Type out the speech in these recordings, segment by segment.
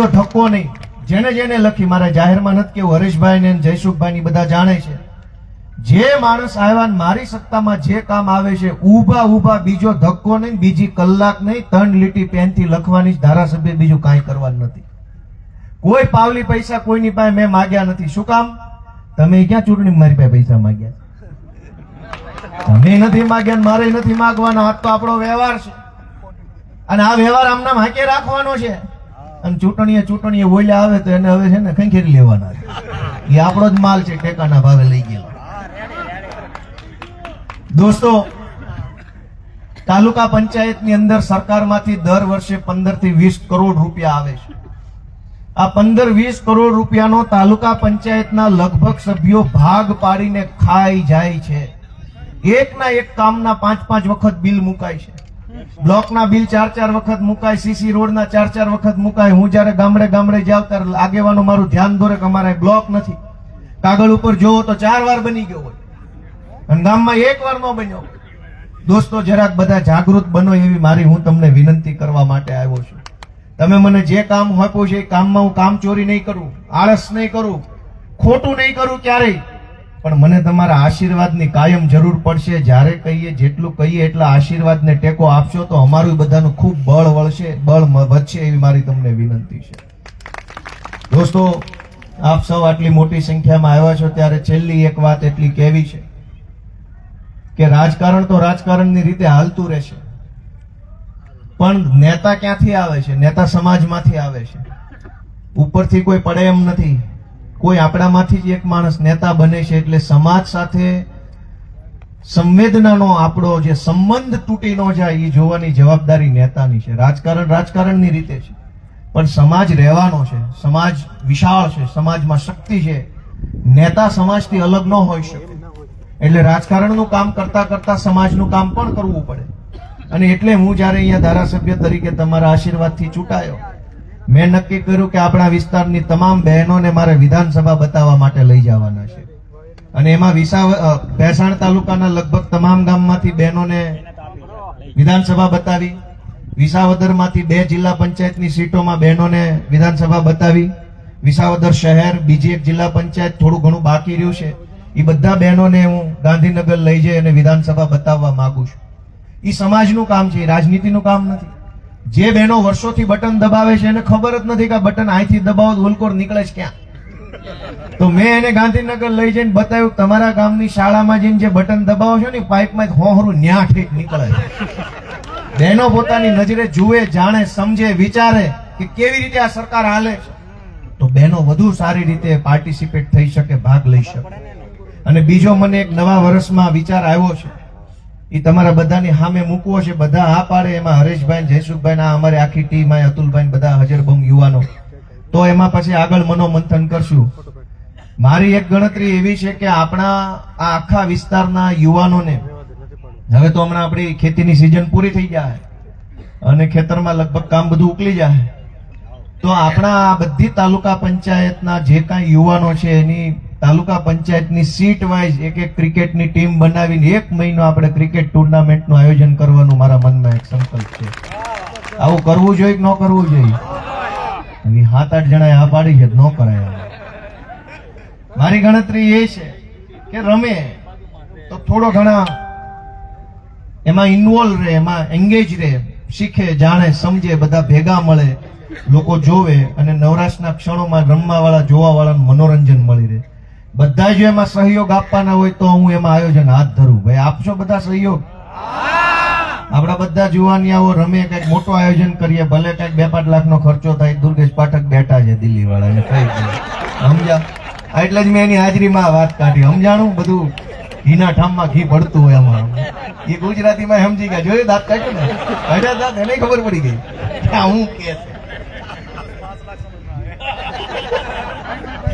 બીજો ધક્કો નહીં. જેને જેને લખી, મારે જાહેરમાં નથી કેવું હરીશભાઈ ને જયસુખભાઈ ની બધા જાણે છે. જે માણસ આવ્યા મારી સત્તામાં જે કામ આવે છે, ઊભા ઊભા બીજો ધક્કો નહીં, બીજી કલાક નહીં, ત્રણ લીટી પેનથી લખવાની ધારાસભ્ય બીજું કાંઈ કરવાનું નથી. કોઈ પાવલી પૈસા કોઈની પાસે મેં માગ્યા નથી. શું કામ? તમે ક્યાં ચૂંટણી મારી પાસે પૈસા માગ્યા તમે નથી માગ્યા મારે નથી માગવાના. આ તો આપણો વ્યવહાર છે. અને આ વ્યવહાર આમનામ હાકે રાખવાનો છે. અને ચૂંટણીએ ચૂંટણીએ બોલ્યા આવે તો એને હવે છે ને ખેંખેરી લેવાના છે. એ આપણો જ માલ છે ટેકાના ભાવે લઈ ગયેલો. દોસ્તો, તાલુકા પંચાયતની અંદર સરકારમાંથી દર વર્ષે પંદરથી વીસ કરોડ રૂપિયા આવે છે. આ પંદર વીસ કરોડ રૂપિયાનો તાલુકા પંચાયતના લગભગ સભ્યો ભાગ પાડીને ખાઈ જાય છે. એકના એક કામના પાંચ પાંચ વખત બિલ મુકાય છે. બ્લોકના બિલ ચાર ચાર વખત મુકાય સીસી રોડના ચાર ચાર વખત મુકાય. હું જ્યારે ગામડે ગામડે જાઉં ત્યારે આગેવાનો મારું ધ્યાન દોરે અમારે બ્લોક નથી. કાગળ ઉપર જોવો તો ચાર વાર બની ગયો હોય. અને ગામમાં એક વાર ન બન્યો દોસ્તો, જરાક બધા જાગૃત બનો એવી મારી હું તમને વિનંતી કરવા માટે આવ્યો છું. તમે મને જે કામ આપ્યું છે એ કામમાં હું કામ ચોરી નહીં કરું, આળસ નહીં કરું, ખોટું નહીં કરું ક્યારેય. પણ મને તમારા આશીર્વાદની કાયમ જરૂર પડશે. જ્યારે કહીએ, જેટલું કહીએ એટલા આશીર્વાદને ટેકો આપશો તો અમારું બધાનું ખૂબ બળ વળશે, બળ વધશે એવી મારી તમને વિનંતી છે. દોસ્તો, આપ સૌ આટલી મોટી સંખ્યામાં આવ્યા છો ત્યારે છેલ્લી એક વાત એટલી કહેવી છે કે રાજકારણ તો રાજકારણની રીતે હાલતું રહેશે. પણ નેતા ક્યાંથી આવે છે? નેતા સમાજમાંથી આવે છે. ઉપરથી કોઈ પડે એમ નથી. કોઈ આપણામાંથી જ એક માણસ નેતા બને છે એટલે સમાજ સાથે સંવેદનાનો આપણો જે સંબંધ તૂટી ન જાય એ જોવાની જવાબદારી નેતાની છે. રાજકારણ રાજકારણની રીતે છે. પણ સમાજ રહેવાનો છે. સમાજ વિશાળ છે. સમાજમાં શક્તિ છે. નેતા સમાજથી અલગ ન હોઈ શકે. એટલે રાજકારણનું કામ કરતા કરતા સમાજનું કામ પણ કરવું પડે. અને એટલે હું જ્યારે અહીંયા ધારાસભ્ય તરીકે તમારા આશીર્વાદથી ચૂંટાયો મેં નક્કી કર્યું કે આપણા વિસ્તારની તમામ બહેનોને મારે વિધાનસભા બતાવવા માટે લઈ જવાના છે. અને એમાં વિસાવ ભેસાણ તાલુકાના લગભગ તમામ ગામમાંથી બહેનોને વિધાનસભા બતાવી, વિસાવદરમાંથી બે જિલ્લા પંચાયતની સીટોમાં બહેનોને વિધાનસભા બતાવી, વિસાવદર શહેર, બીજી એક જિલ્લા પંચાયત થોડું ઘણું બાકી રહ્યું છે. એ બધા બહેનોને હું ગાંધીનગર લઈ જઈ અને વિધાનસભા બતાવવા માંગુ છું. એ સમાજનું કામ છે એ રાજનીતિનું કામ નથી. જે બહેનો વર્ષોથી બટન દબાવે છે એને ખબર જ નથી કે બટન અહીંથી દબાવો તો નીકળે છે ક્યાં? તો મેં એને ગાંધીનગર લઈ જઈને બતાવ્યું તમારા ગામની શાળામાં જઈને જે બટન દબાવો છો ને પાઇપમાં હોહરું ન્યા ઠીક નીકળે છે. બહેનો પોતાની નજરે જુએ, જાણે, સમજે, વિચારે કે કેવી રીતે આ સરકાર હાલે છે. તો બહેનો વધુ સારી રીતે પાર્ટિસિપેટ થઈ શકે, ભાગ લઈ શકે. અને બીજો મને એક નવા વર્ષમાં વિચાર આવ્યો છે. એ તમારા બધાની સામે મૂકવો છે. બધા આ પાડે. એમાં હરેશભાઈ જયસુખભાઈ ના અમારી આખી ટીમ, આ અતુલભાઈ બધા હાજર બમ યુવાનો. તો એમાં પછી આગળ મનોમંથન કરશું. મારી એક ગણતરી એવી છે કે આપણા આ આખા વિસ્તારના યુવાનોને હવે તો હમણાં આપણી ખેતીની સિઝન પૂરી થઈ જાય અને ખેતરમાં લગભગ કામ બધું ઉકલી જાય તો આપણા આ બધી તાલુકા પંચાયતના જે કાંઈ યુવાનો છે એની તાલુકા પંચાયતની સીટ વાઇઝ એક એક ક્રિકેટની ટીમ બનાવીને એક મહિનો આપણે ક્રિકેટ ટુર્નામેન્ટનું આયોજન કરવાનું મારા મનમાં એક સંકલ્પ છે. આવું કરવું જોઈએ કે ન કરવું જોઈએ? સાત આઠ જણાએ આ પાડી છે, ન કરાય મારી ગણતરી એ છે કે રમે તો થોડો ઘણા એમાં ઇન્વોલ્વ રહે, એમાં એંગેજ રહે, શીખે, જાણે, સમજે, બધા ભેગા મળે, લોકો જોવે અને નવરાશના ક્ષણોમાં રમવા વાળા જોવા વાળાને મનોરંજન મળી રહે. બધા જો એમાં સહયોગ આપવાના હોય તો હું એમાં આયોજન હાથ ધરું. ભાઈ, આપશો બધા સહયોગ? આપણા બધા જુવાનિયાઓ રમે, કંઈક મોટું આયોજન કરીએ, ભલે કંઈક બે પાંચ લાખ નો ખર્ચો થાય, દુર્ગેશ પાઠક બેઠા છે દિલ્હી વાળા. સમજ્યા એટલે જ મેં એની હાજરીમાં વાત કાઢી. સમજાણું બધું? ઘીના ઠામમાં ઘી પડતું હોય આમાં. એ ગુજરાતીમાં સમજી ગયા. જોયું દાંત કાઢ્યું ને? કાઢ્યા દાંત, એને ખબર પડી ગઈ. હું કે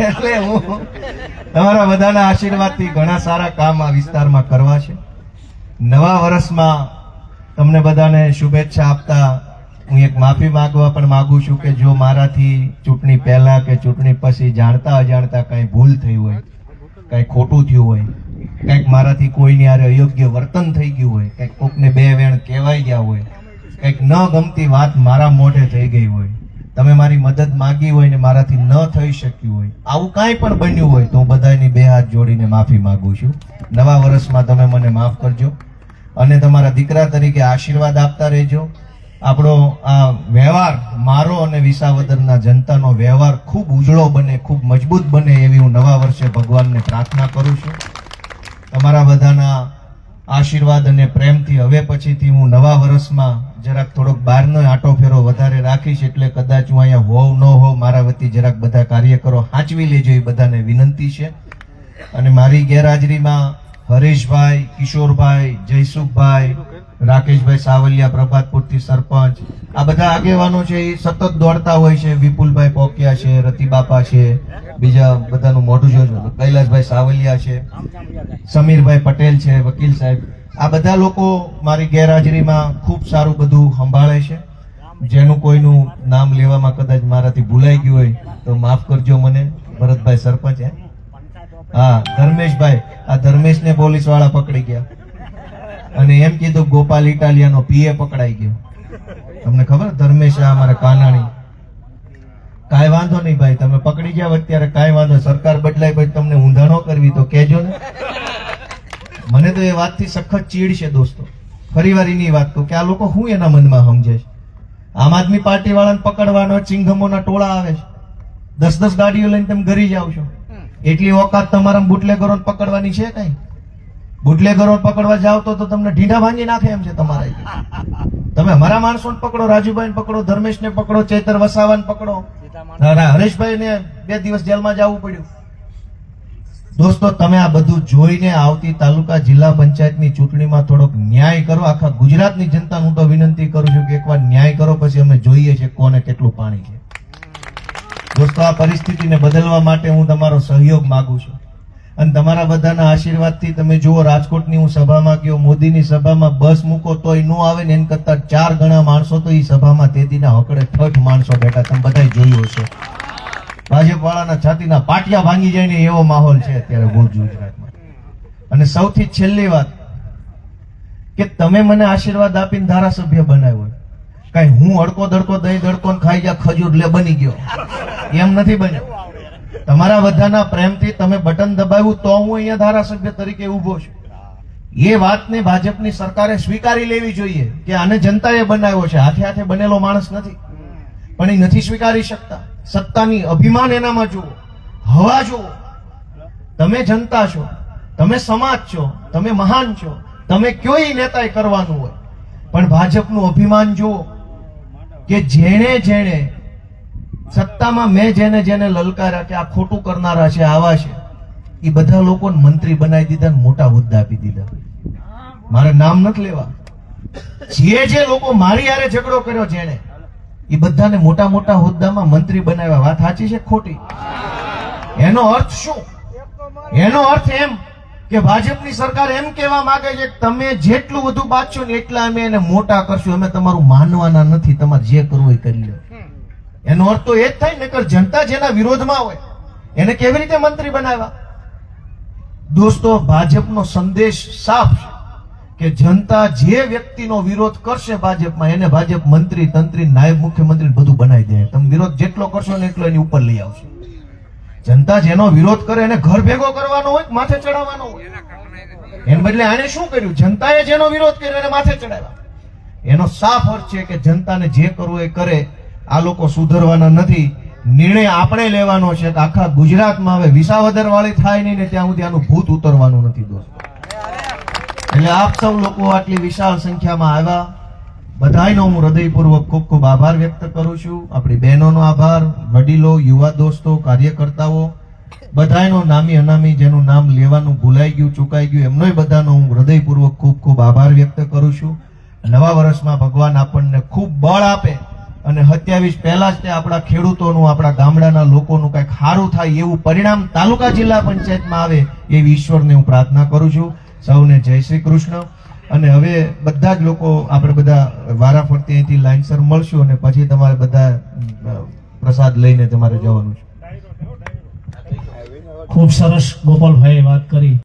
એટલે હું તમારા બધાના આશીર્વાદથી ઘણા સારા કામ આ વિસ્તારમાં કરવા છે. નવા વર્ષમાં તમને બધાને શુભેચ્છા આપતા હું એક માફી માંગવા પણ માગું છું કે જો મારાથી ચૂંટણી પહેલા કે ચૂંટણી પછી જાણતા અજાણતા કાંઈ ભૂલ થઈ હોય, કાંઈ ખોટું થયું હોય, કંઈક મારાથી કોઈની આરે અયોગ્ય વર્તન થઈ ગયું હોય, કંઈક કોકને બે વેણ કહેવાઈ ગયા હોય, કંઈક ન ગમતી વાત મારા મોઢે થઈ ગઈ હોય તમે મારી મદદ માગી હોય ને મારાથી ન થઈ શક્યું હોય, આવું કાંઈ પણ બન્યું હોય તો હું બધાની બે હાથ જોડીને માફી માંગુ છું. નવા વર્ષમાં તમે મને માફ કરજો અને તમારા દીકરા તરીકે આશીર્વાદ આપતા રહેજો. આપણો આ વ્યવહાર મારો અને વિસાવદરના જનતાનો વ્યવહાર ખૂબ ઉજળો બને, ખૂબ મજબૂત બને એવી હું નવા વર્ષે ભગવાનને પ્રાર્થના કરું છું. તમારા બધાના આશીર્વાદ અને પ્રેમથી હવે પછીથી હું નવા વર્ષમાં જરાક થોડોક બહારનો આટો ફેરો વધારે રાખીશ એટલે કદાચ હું અહીંયા હોવ ન હોવ મારા વતી જરાક બધા કાર્યકરો હાંચવી લેજો એ બધાને વિનંતી છે. અને મારી ગેરહાજરીમાં હરેશભાઈ, કિશોરભાઈ, જયસુખભાઈ, રાકેશભાઈ સાવલિયા, પ્રભાતપુરથી સરપંચ, આ બધા આગેવાનો છે એ સતત દોડતા હોય છે, વિપુલભાઈ પોકિયા છે, રતિબાપા છે બીજા બધાનું મોઢું જોજો કૈલાસભાઈ સાવલિયા છે, સમીરભાઈ પટેલ છે, વકીલ સાહેબ. આ બધા લોકો મારી ગેરહાજરીમાં ખૂબ સારું બધું સંભાળે છે. જેનું કોઈનું નામ લેવામાં કદાચ મારાથી ભૂલાઈ ગયું હોય તો માફ કરજો મને, ભરતભાઈ સરપંચ હે. હા, ધર્મેશભાઈ, આ ધર્મેશને પોલીસવાળા પકડી ગયા. અને એમ કીધું ગોપાલ ઇટાલિયાનો પીએ પકડાઈ ગયો. તમને ખબર? ધર્મેશ આ અમારા કાનાણી. કાંઈ વાંધો નહીં ભાઈ, તમે પકડી જાવ અત્યારે, કાંઈ વાંધો સરકાર બદલાય પછી તમને ઊંધાણો કરવી તો કહેજો ને. મને તો એ વાતથી સખત ચીડ છે દોસ્તો. ફરી વાર વાત કહું કે આ લોકો શું એના મનમાં સમજે છે? આમ આદમી પાર્ટી વાળાને પકડવાનો ચિંગમોના ટોળા આવે છે. દસ દસ ગાડીઓ લઈને તમે ઘરી જાવ છો. એટલી ઓકાત તમારા બુટલેગરો પકડવાની છે કઈ? બુટલેગરો પકડવા જાવ તો તમને ઢીંઢા ભાંગી નાખે એમ છે તમારા તમે અમારા માણસોને પકડો રાજુભાઈ પકડો ધર્મેશને પકડો ચેતર વસાવાને પકડો. હરેશભાઈ ને બે દિવસ જેલમાં જવું પડ્યું. દોસ્તો તમે આ બધું જોઈને આવતી તાલુકા જિલ્લા પંચાયતની ચૂંટણીમાં થોડોક ન્યાય કરો. આખા ગુજરાતની જનતા હું તો વિનંતી કરું છું કે એકવાર ન્યાય કરો પછી અમે જોઈએ છે કોને કેટલું પાણી છે. દોસ્તો આ પરિસ્થિતિને બદલવા માટે હું તમારો સહયોગ માગું છું. અને તમારા બધાના આશીર્વાદથી તમે જુઓ, રાજકોટની હું સભામાં ગયો, મોદીની સભામાં બસ મૂકો તોય ન આવે ને એના કરતા ચાર ગણા માણસો તો એ સભામાં તેદીના હકડે ઠઠ માણસો બેઠા તમે બધા જોયું હશે. ભાજપ વાળાના છાતીના પાટિયા ભાંગી જાય ને એવો માહોલ છે અત્યારે બહુ ગુજરાતમાં. અને સૌથી છેલ્લી વાત કે તમે મને આશીર્વાદ આપીને ધારાસભ્ય બનાવ્યો કઈ હું અડકો દડકો દહીં દડકો ખાઈ જા ખજૂર લે બની ગયો. એમ નથી બન્યો. તમારા બધાના પ્રેમથી તમે બટન દબાવ્યું તો હું અહીંયા ધારાસભ્ય તરીકે ઊભો છું. એ વાતને ભાજપની સરકારે સ્વીકારી લેવી જોઈએ કે આને જનતાએ બનાવ્યો છે. હાથે હાથે બનેલો માણસ નથી. પણ એ નથી સ્વીકારી શકતા. સત્તાની અભિમાન એનામાં જુઓ. હવા જુઓ. તમે જનતા છો. તમે સમાજ છો. તમે મહાન છો. તમે કયો નેતાએ કરવાનું હોય? પણ ભાજપનું અભિમાન જુઓ કે જેણે જેણે સત્તામાં મેં જેને જેને લલકાર્યા કે આ ખોટું કરનારા છે, આવા છે, એ બધા લોકોને મંત્રી બનાવી દીધા ને મોટા હોદ્દા આપી દીધા. મારે નામ નથી લેવા. જે જે લોકો મારી હારે ઝઘડો કર્યો જેણે એ બધાને મોટા મોટા હોદ્દામાં મંત્રી બનાવ્યા. વાત સાચી છે ખોટી? એનો અર્થ શું? એનો અર્થ એમ કે ભાજપની સરકાર એમ કહેવા માંગે છે કે તમે જેટલું બધું બાંધશો ને એટલા અમે એને મોટા કરશું. અમે તમારું માનવાના નથી. તમારે જે કરવું એ કરી લો એનો અર્થ તો એ જ થાય ને કે જનતા જેના વિરોધમાં હોય. એને કેવી રીતે મંત્રી બનાવ્યા? દોસ્તો, ભાજપનો સંદેશ સાફ છે કે જનતા જે વ્યક્તિનો વિરોધ કરશે ભાજપમાં, એને ભાજપ મંત્રી, તંત્રી, નાયબ મુખ્યમંત્રી બધું બનાવી દે. તમે વિરોધ જેટલો કરશો ને એટલો એની ઉપર લઈ આવશે. જનતા જેનો વિરોધ કરે, એને ઘર ભેગો કરવાનો હોય માથે ચડાવવાનો હોય? એને બદલે આને શું કર્યું? જનતાએ જેનો વિરોધ કર્યો, એને માથે ચડાવ્યા. એનો સાફ અર્થ છે કે જનતાને જે કરવું એ કરે. આ લોકો સુધરવાના નથી. નિર્ણય આપણે લેવાનો છે કે આખા ગુજરાતમાં હવે વિસાવદર વાળી થાય નહીં ને ત્યાં સુધી આનું ભૂત ઉતરવાનું નથી, દોસ્તો. એટલે આપ સૌ લોકો આટલી વિશાળ સંખ્યામાં આવ્યા. બધાયનો હું હૃદયપૂર્વક ખૂબ ખૂબ આભાર વ્યક્ત કરું છું. આપણી બહેનોનો આભાર, વડીલો, યુવા દોસ્તો, કાર્યકર્તાઓ. બધાયનો નામી અનામી જેનું નામ લેવાનું ભૂલાઈ ગયું, ચૂકાઈ ગયું એમનો બધાનો હું હૃદયપૂર્વક ખૂબ ખૂબ આભાર વ્યક્ત કરું છું. નવા વર્ષમાં ભગવાન આપણને ખૂબ બળ આપે. અને સત્યાવીસ પહેલા જ તે આપણા ખેડૂતોનું, આપણા ગામડાના લોકોનું કંઈક સારું થાય એવું પરિણામ તાલુકા જિલ્લા પંચાયતમાં આવે એવી ઈશ્વરને હું પ્રાર્થના કરું છું. સૌને જય શ્રી કૃષ્ણ. અને હવે બધા જ લોકો, આપણે બધા વારાફરતી અહીંથી લાઇનસર મળશું અને પછી તમારે બધા પ્રસાદ લઈને તમારે જવાનું છે. ખૂબ સરસ ગોપાલભાઈએ વાત કરી.